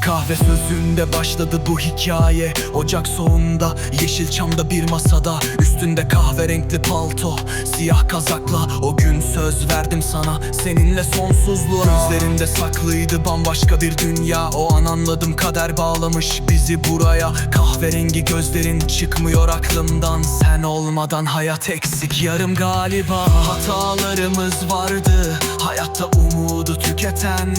Kahve sözünde başladı bu hikaye. Ocak soğunda Yeşilçam'da bir masada. Üstünde kahverenkli palto Siyah kazakla. O gün söz verdim sana Seninle sonsuzluğa. Gözlerinde saklıydı bambaşka bir dünya. O an anladım kader bağlamış bizi buraya. Kahverengi gözlerin çıkmıyor aklımdan. Sen olmadan hayat eksik yarım galiba. Hatalarımız vardı Hayatta umudu tüketen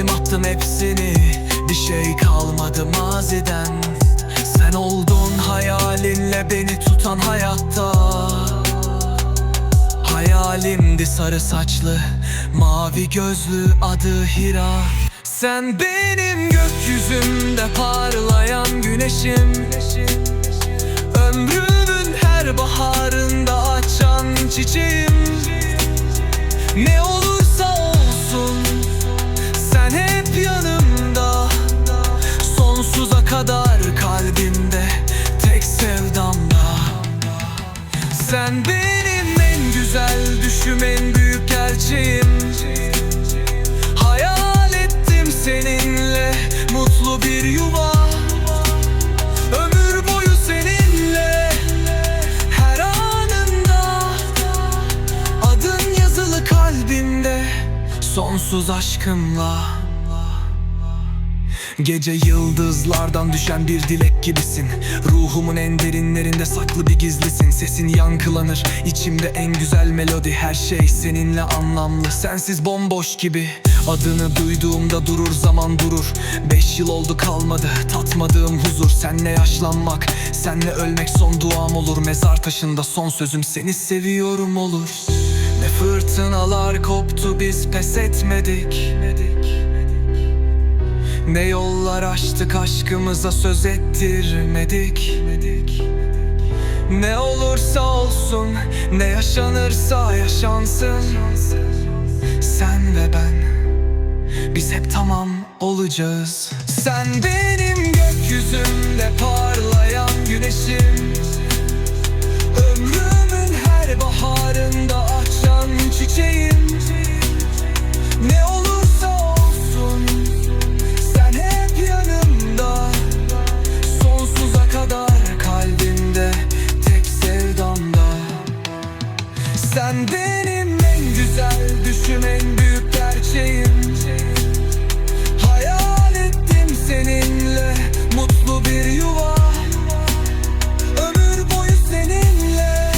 Sildim attım hepsini. Bir şey kalmadı maziden. Sen oldun hayalinle beni tutan hayatta. Hayalimdi sarı saçlı Mavi gözlü adı Hira. Sen benim gökyüzümde parlayan güneşim. Ömrümün Sonsuz aşkımla. Gece yıldızlardan düşen bir dilek gibisin. Ruhumun en derinlerinde saklı bir gizlisin. Sesin yankılanır içimde en güzel melodi. Her şey seninle anlamlı. Sensiz bomboş gibi. Adını duyduğumda durur zaman durur. Beş yıl oldu kalmadı. Tatmadığım huzur. Senle yaşlanmak senle ölmek son duam olur. Mezar taşında son sözüm. Seni seviyorum olur fırtınalar koptu biz pes etmedik. Ne yollar açtık aşkımıza söz ettirmedik. Ne olursa olsun ne yaşanırsa yaşansın. Sen ve ben biz hep tamam olacağız. Sen benim gökyüzümde parlayan en güzel düşüm En büyük gerçeğim. Hayal ettim seninle Mutlu bir yuva. Ömür boyu seninle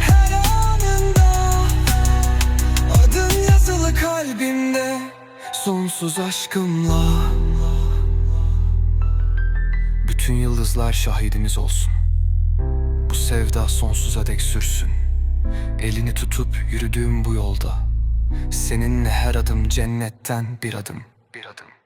Her anında. Adın yazılı kalbimde Sonsuz aşkımla. Bütün yıldızlar şahidimiz olsun. Bu sevda sonsuza dek sürsün Elini tutup yürüdüğüm bu yolda. Seninle her adım cennetten bir adım. Bir adım